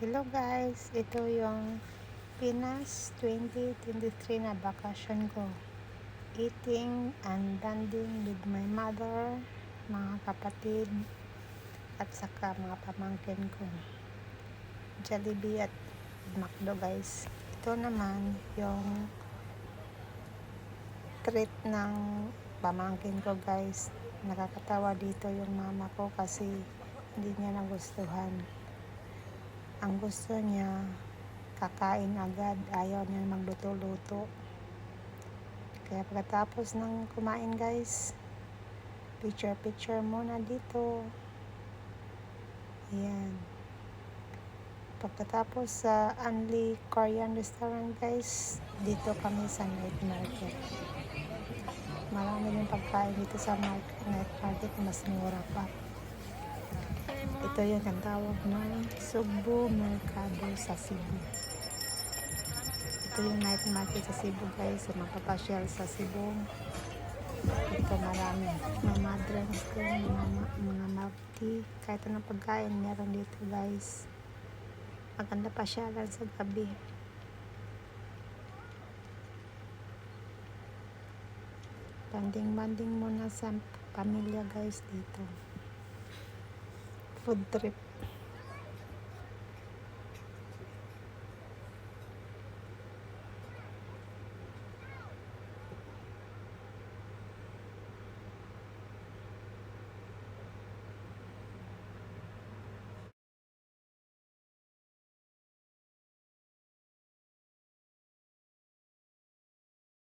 Hello guys, ito yung Pinas 2023 na bakasyon ko. Eating and bonding with my mother, mga kapatid, at saka mga pamangkin ko. Jollibee at McDo guys. Ito naman yung treat ng pamangkin ko guys. Nakakatawa dito yung mama ko kasi hindi niya nagustuhan ang gusto niya kakain agad. Ayaw niya magluto-luto. Kaya pagkatapos ng kumain guys picture picture muna dito. Yan pagkatapos sa Anli Korean restaurant guys dito kami sa night market. Marami din pagkain dito sa market, night market. Mas mura pa ito yung ang tawag ng Subo Mercado sa Cebu. Ito yung night market sa Cebu guys. Sa mapapasyal sa Cebu. Ito marami. Mga drinks ko, mga, mga tea. Kahit anong pagkain meron dito guys. Maganda pasyalan sa gabi. Banding-banding muna sa pamilya guys dito food trip.